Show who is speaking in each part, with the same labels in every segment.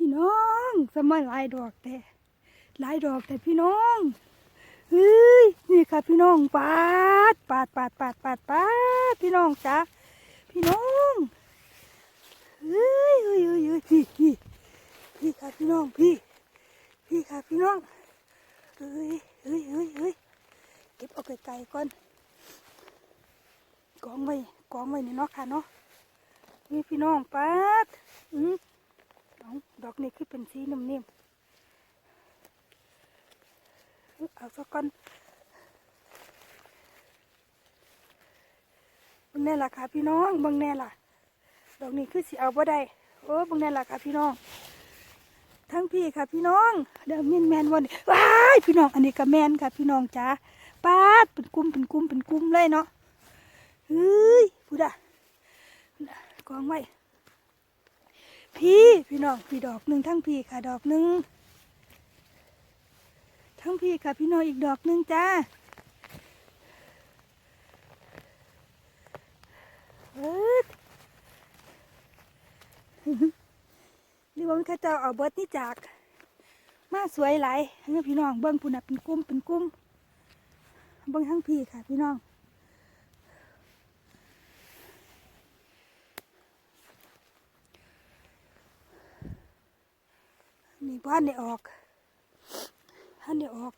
Speaker 1: พี่น้องสมัยลายดอกแต่ลายดอกแต่พี่น้องเฮ้ยนี่ค่ะพี่น้องปาดปาดปาดปาดปาดปาดพี่น้องจ้าพี่น้องเฮ้ยเฮ้ยเฮ้ยเฮ้ยพี่พี่พี่ค่ะพี่น้องพี่ พี่ค่ะพี่น้องเฮ้ยเฮ้ยเฮ้ยเฮ้ยเก็บเอาไกลๆก่อนกองไว้กองไว้นี่เนาะค่ะเนาะนี่พี่น้องปาดอืมเอาดอกนี้คือเป็นสีนิ่มๆเอาสักก้อนบางแน่ล่ะค่ะพี่น้องบางแน่ล่ะ ดอกนี้คือสิเอาบ่ได้โอ้บางแน่ล่ะค่ะพี่น้อง ทั้งพี่ค่ะพี่น้องเดี๋ยวแมนแมนวันนี้ว้ายพี่น้องอันนี้ก็แมนค่ะพี่น้องจ้าป้าดเป็นกลุ่มเป็นกลุ่มเป็นกลุ่มเลยเนาะเฮ้ยพูดอะกองไว้ พี่พี่น้องพี่ดอกหนึ่งทั้งพี่ค่ะดอกหนึ่งทั้งพี่ค่ะพี่น้องอีกดอกหนึ่งจ้าเอิ้ดนี่ว่ามันข้าเจ้าเอาเบิร์ดนี่จาก มาสวยหลายเนี่ยพี่น้องเบิ้งพุ่นน่ะเป็นกลุ่มเป็นกลุ่มเบิ้งทั้งพี่ค่ะพี่น้อง นี่บ้านได้ออกบ้านได้ออก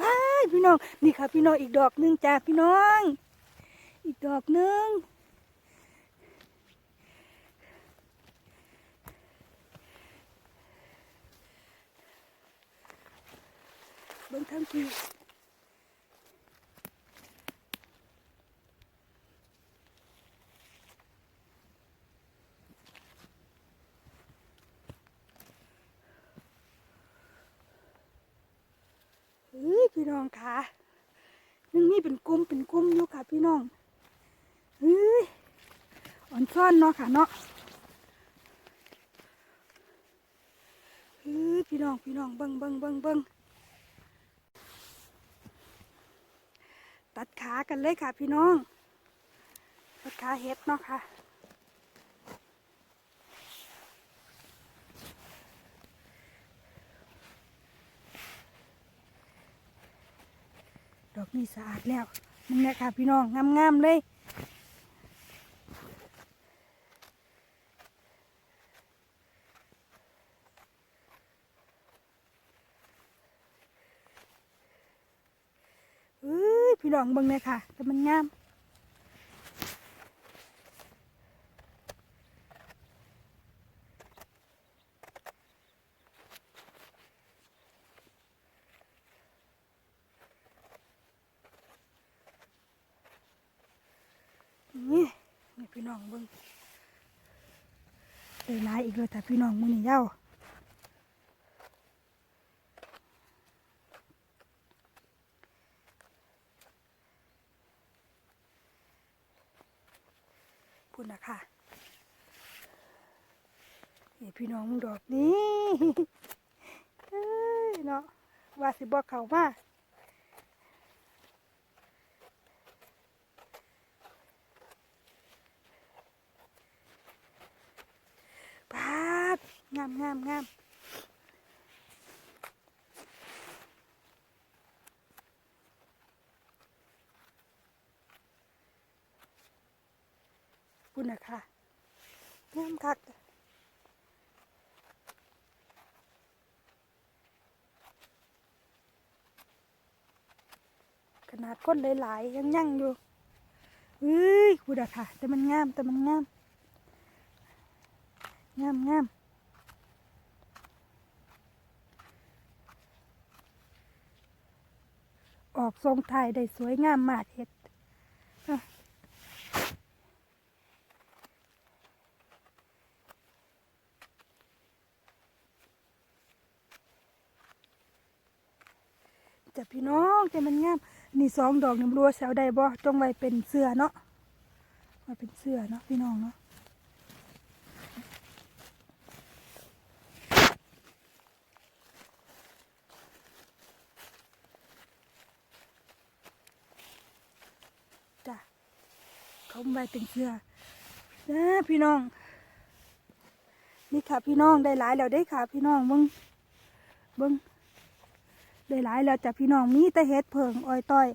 Speaker 1: ว้ายพี่น้องนี่ค่ะพี่น้องอีกดอกหนึ่งจ้าพี่น้อง อีกดอกหนึ่งเบิ้งทั้งที น้องค่ะนึงนี่เป็นกลุ่มเป็นกลุ่มอยู่ค่ะพี่น้องเฮ้ยอ่อนซ่อนเนาะค่ะเนาะเฮ้ยพี่น้องพี่น้องเบิ้งเบิ้งเบิ้งเบิ้งตัดขากันเลยค่ะพี่น้องตัดขาเห็ดเนาะค่ะ ดอกนี้สะอาดแล้วนี่แหละค่ะพี่น้องงามๆเลยพี่น้องเบิ่งเลยค่ะแต่มันงาม นี่่น้องเบิ่งได้หลายอีกเลยแต่พี่น้องมือนี่เย้าพุ่นนะค่ะนี่พี่น้องมึงดอกนี้เอ้ยเนาะว่าสิบอกเขาว่า ปาด งามงามปุ่นะค่ะงามคักขนาดก้นหลายๆยังยั่งอยู่เฮ้ยปุ่นนะค่ะ แต่มันงามแต่มันงาม งามงาม ออกทรงไทยได้สวยงามมากเห็ดอะจะพี่น้องแต่มันงาม นี่สองดอกนี่รัวแซวได้บ่ต้องไว้เป็นเสื้อเนาะไว้เป็นเสื้อเนาะพี่น้องเนาะ เขาไว้เป็นเสื้อนะพี่น้อง นี่ค่ะพี่น้องได้หลายแล้วได้ค่ะ พี่น้องเบิ้งเบิ้งได้หลายแล้วจ้ะพี่น้องมีแต่เห็ดเพิงอ้อยต้อย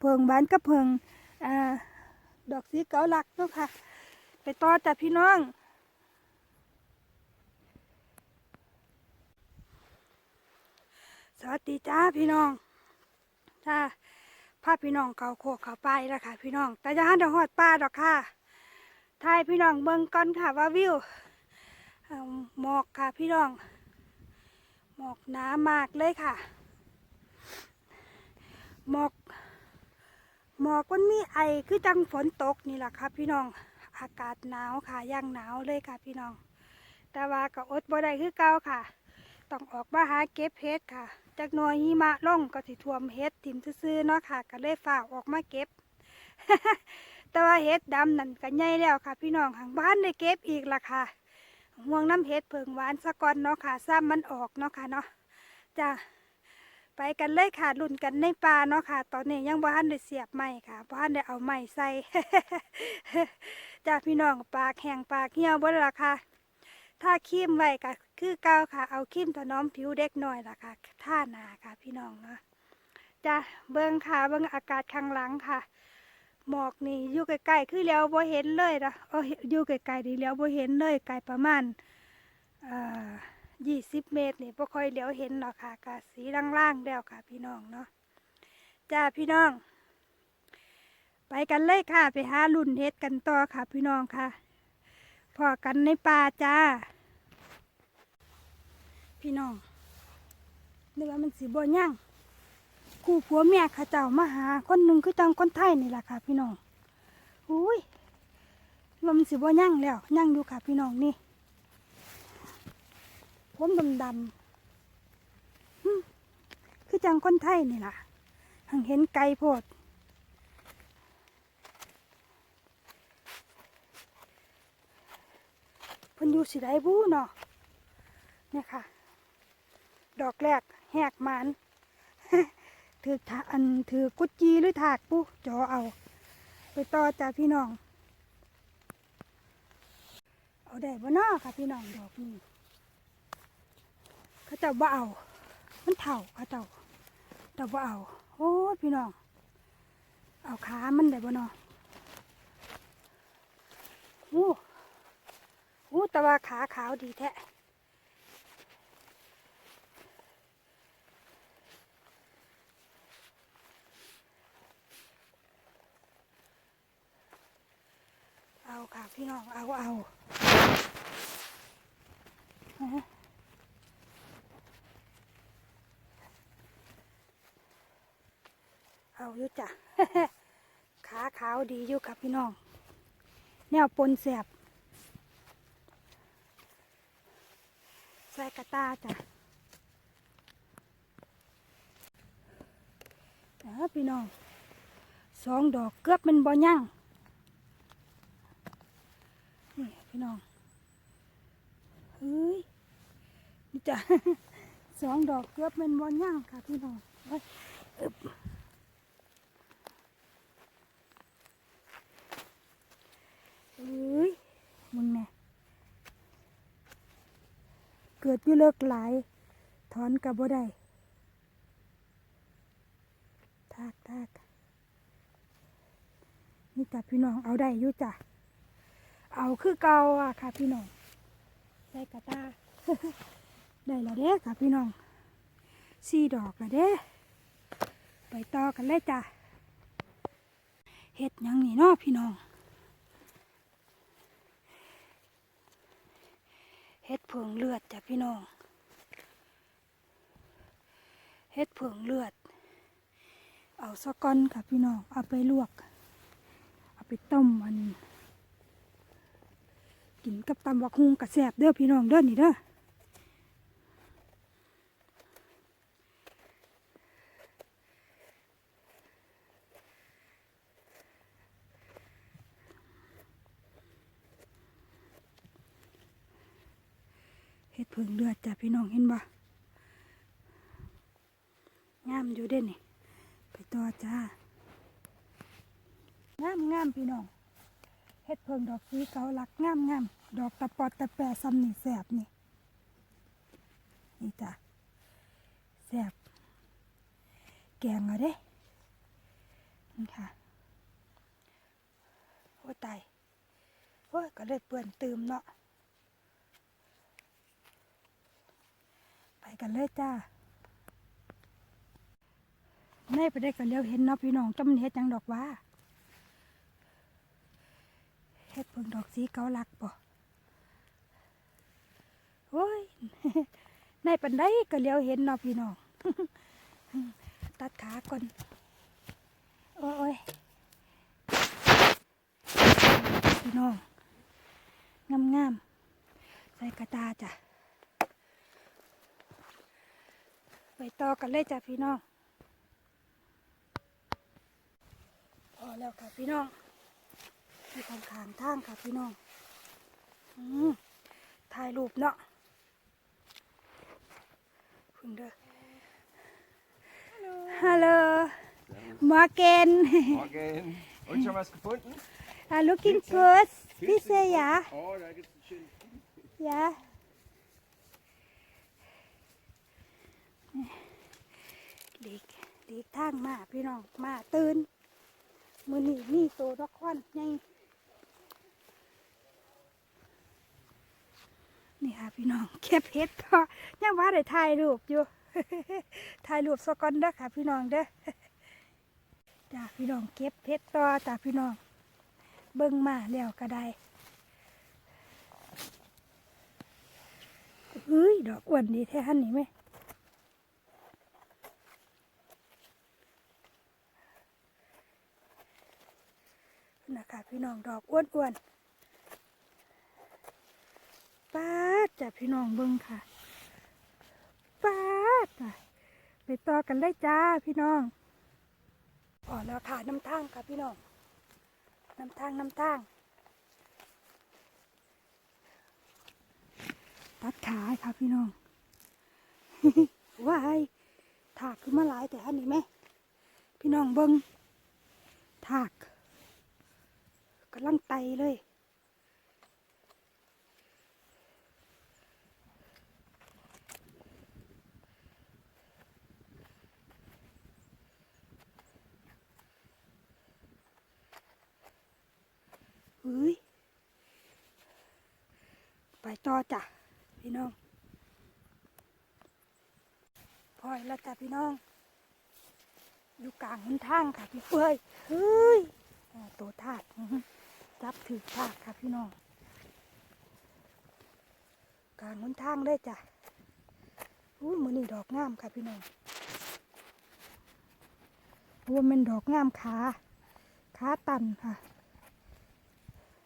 Speaker 1: เพิงบานกับเพิงอ่าดอกสีเกาลักเนาะค่ะ ไปต่อจ้ะพี่น้องสวัสดีจ้าพี่น้องจ้า พาพี่น้องเขาโคกเขาไปแล้วค่ะ พี่น้อง แต่จะหันเดี๋ยวหอดป้าดอกค่ะทายพี่น้องเบิ่งก่อนค่ะว่าวิวหมอกค่ะพี่น้อง หมอกหนามากเลยค่ะ หมอก หมอกมันมีไอคือจังฝนตกนี่แหละค่ะพี่น้อง อากาศหนาวค่ะย่างหนาวเลยค่ะพี่น้อง แต่ว่าก็อดบ่ได้คือเก่าค่ะ ต้องออกมาหาเก็บเห็ดค่ะ จากหน่อยหิมะล่องก็สิท่วมเห็ดถิ่มซื่อๆเนาะค่ะ ก็เลยฝากออกมาเก็บ แต่ว่าเห็ดดำนั่นก็ใหญ่แล้วค่ะ พี่น้องทางบ้านได้เก็บอีกละค่ะห่วงน้ำเห็ดเพิงหวานสะก่อนเนาะค่ะซ้ำมันออกเนาะค่ะเนาะจ้าไปกันเลยค่ะลุ่นกันในป่าเนาะค่ะ ตอนนี้ยังบ้านได้เสียบไม้ค่ะบ้านได้เอาไม้ใส่จ้าพี่น้องปากแห้งปากเหี่ยวบ่ละค่ะ ถ้าครีมไว้ก็คือเก่าค่ะ เอาครีมถนอมผิวเด็กหน่อยล่ะค่ะท่านาค่ะ พี่น้องเนาะจ้ะเบิ้งค่ะเบิ้งอากาศข้างหลังค่ะ หมอกนี่อยู่ไกลๆคือเลี้ยวบ่เห็นเลยนะเอออยู่ไกลๆนี่เลี้ยวบ่เห็นเลยไกลประมาณอ่อยี่สิบเมตรนี่บ่ค่อยเลี้ยวเห็นหรอกค่ะกะสีล่างๆแล้วค่ะ พี่น้องเนาะจ้าพี่น้อง ไปกันเลยค่ะ ไปหารุ่นเฮ็ดกันต่อค่ะ พี่น้องค่ะ พอกันในป่าจ้า พี่น้องนึกว่ามันสีบ่ย่างคู่ผัวเมียข้าเจ้ามาหา คนหนึ่งคือจังคนไทยนี่แหละค่ะ พี่น้องอุ้ยนึกว่ามันสีบ่ย่างแล้วย่างดูค่ะ พี่น้องนี่ผมดำดำคือจังคนไทยนี่ล่ะหังเห็นไก่โพด เพิ่น อยู่สิได้บู้เนาะเนี่ยค่ะ ดอกแรกแหกมันถือถาอันถือกุดจีหรือถากปูจอเอา ไปต่อจ้าพี่น้อง เอาได้บ่นาค่ะพี่น้องดอกนี้เขาเจ้าบ่เอา มันเถ่าเขาเจ้าเจ้าบ่เอาโอ้พี่น้อง เอาขามันได้บ่นาโอ้ แต่ว่าขาขาวดีแท้เอาค่ะพี่น้องเอาเอาเอาอยู่จ้ะขาขาวดีอยู่ค่ะพี่น้อง แนวปนแสบ ใส่กระตาจ้ะนะพี่น้องสองดอกเกือบเป็นบ่ยั่งนี่พี่น้องเฮ้ยนี่จ้ะสองดอกเกือบเป็นบ่ยั่งค่ะพี่น้องเอ้ยอึบเอ้ยมึงแน่ เกิดอยู่เลิกหลาย ถอนกับบ่ได้ทากทากนี่จ้ะพี่น้องเอาได้อยู่จ้ะเอาคือเก่าอะค่ะ พี่น้องใส่กระตาได้แล้วเด้ค่ะพี่น้องสี่ดอกแล้วเด้ไปต่อกันเลยจ้ะเฮ็ดยังนี่เนาะพี่น้อง เฮ็ดเผืองเลือดจ้ะพี่น้องเฮ็ดเผืองเลือด เอาสะก้อนค่ะพี่น้องเอาไปลวก เอาไปต้มมัน กินกับตำบักฮุงกระแสบเด้อพี่น้องเด้อนี่เด้อ เดือดจ้ะพี่น้องเห็นบ่งามอยู่เด้นี่ไปต่อจ้างามงามพี่น้องเฮ็ดเพิงดอกสีเกาลักงามงามดอกตะปอดตะแปะซ้ำนี่แสบนี่นี่จ้ะแสบแกงเอาเด้นี่ค่ะโอ้ตายโอ้ยก็เลยเปื่อนตืมเนาะ ไป กันเลยจ้าในไปได้กันเลี้ยวเห็นเนาะพี่น้องจำเฮ็ดยังดอกว่าเฮ็ดเพิ่งดอกสีเกาลักป่โอ้ยในปันได้ก็เลี้ยวเห็นเนาะพี่น้องตัดขาก่อน โอ้ยพี่น้องงามงามๆใส่กระตาจ้ะ ไปต่อกันเลยจ้ะพี่น้องพอแล้วค่ะพี่น้องที่ทางขางทางค่ะพี่น้องอืมถ่ายรูปเนาะคุณเด้อฮัลโหลมาเกน
Speaker 2: Morgen. Und schon was gefunden?
Speaker 1: Ah, looking good. Pizza, ja.
Speaker 2: Oh, da gibt es einen schönen.
Speaker 1: Ja. หลีกหลีกทางมาพี่น้องมาตื่นมือนี่นี่โตดอกควันไงนี่ค่ะพี่น้องเก็บเห็ดก็ยังว่าได้ถ่ายรูปอยู่ถ่ายรูปสกอนเด้อค่ะ พี่น้องเด้อจ้าพี่น้องเก็บเห็ดต่อจ้าพี่น้อง เบิ่งมาแล้วก็ได้เฮ้ยดอกอ้วนดีแท้หันนี่ไหม นะคะ พี่น้องดอกอ้วนๆป้าดจ้ะพี่น้องเบิ้งค่ะป้าดจ้ะไปต่อกันเลยจ้าพี่น้องพอแล้วค่ะน้ำทางค่ะพี่น้องน้ำทางน้ำทางตัดขาให้ค่ะพี่น้องว้ายถากขึ้นมาหลายแต่อันนี้ไหมพี่น้องเบิ้งถาก กำลังไตเลยเฮ้ยไปต่อจ้ะพี่น้องพอยแล้วจ้ะพี่น้อง อยู่กลางหนทางค่ะพี่เฟยเฮ้ยตัวทากอื้อหือ จับถือทากค่ะพี่น้องกลางหนทางเลยจ้ะอุ้ยมือนี่ดอกงามค่ะพี่น้องว่ามันดอกงามขาขาตันค่ะ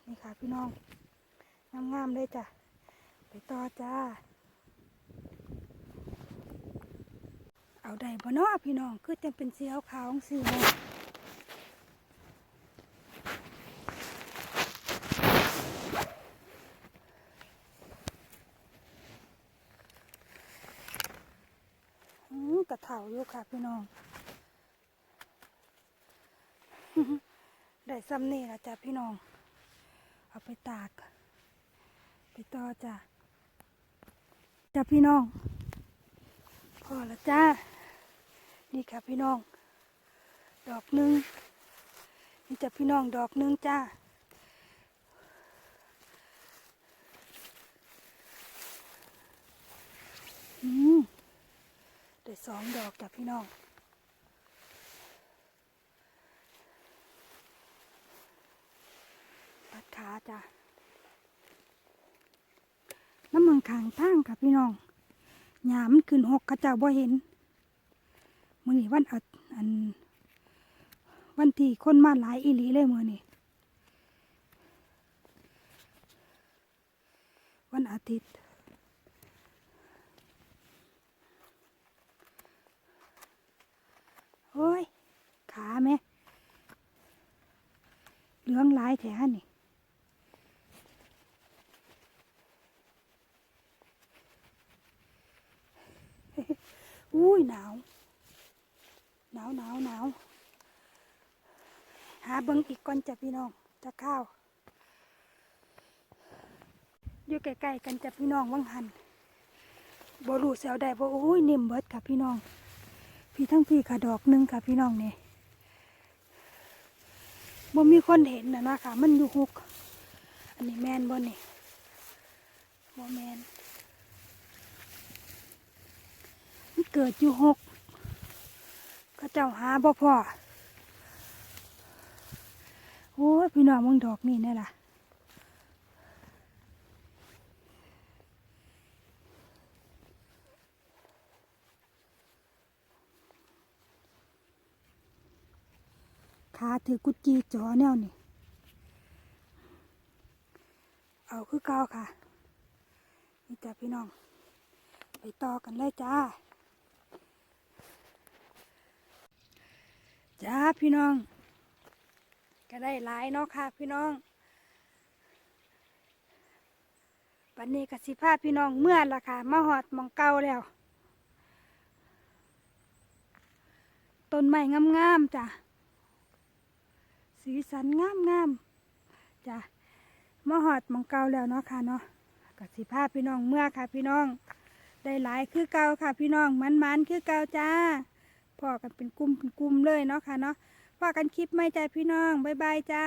Speaker 1: นี่ค่ะพี่น้อง งามๆเลยจ้ะ ไปต่อจ้า เอาได้บ่เนาะพี่น้อง คือจะเป็นเสียวขาวสีเนาะอืมกระ เถาอยู่ค่ะพี่น้อง ได้ซ้ำนี่ละจ้ะพี่น้อง เอาไปตาก ไปต่อจ้ะจ้ะพี่น้อง พอแล้วจ้า นี่ค่ะพี่น้อง ดอกหนึ่งนี่จ้ะพี่น้องดอกหนึ่งจ้า อืมได้ สองดอกจ้ะพี่น้องปัดขาจ้ะ น้ำมันขางทางค่ะพี่น้องหยามนขึ้นหกกระเจ้าบ่เห็นมือนี้วันอัดอัน วันที่คนมาหลายอีหลีเลยมือนี้วันอาทิตย์ อ้ย ขาแม่เหลืองหลายแถวนี่อุ้ยหนาว หนาวหนาวหนาวหาเบิ้งอีกก่อนจ้ะพี่น้องจะข้าวอยู่ใกล้ๆกันจ้ะพี่น้องวังหันบ่รู้เสียวได้บ่โอ้ยนิ่มเบิดค่ะพี่น้อง พี่ทั้งพี่ค่ะดอกหนึ่งค่ะพี่น้องนี่บ่มีคนเห็นนะนะค่ะมันอยู่หกอันนี้แมนบ่นี่บ่แมนมันเกิดอยู่หกเขาเจ้าหาบ่พอโอ้ยพี่น้องมึงดอกนี่แน่ล่ะ ขาถือกุญจีจอแนวนี่ เอาคือเก่าค่ะ นี่จ้ะพี่น้อง ไปต่อกันเลยจ้า จ้าพี่น้อง ก็ได้หลายเนาะค่ะ พี่น้องวันนี้กสิพาพี่น้องเมื่อละค่ะมาหอดมองเก่าแล้วต้นไม้งามๆจ้ะ สีสันงามงามจ้ะมอหอดมองเกาแล้วเนาะค่ะเนาะกสิพาพี่น้องเมื่อค่ะพี่น้อง ได้หลายคือเก่าค่ะพี่น้องมันมันคือเก่าจ้าพอกันเป็นกลุ่มเป็นกลุ่มเลยเนาะค่ะเนาะพอกันคลิปไม่ใจพี่น้องบ๊ายบายจ้า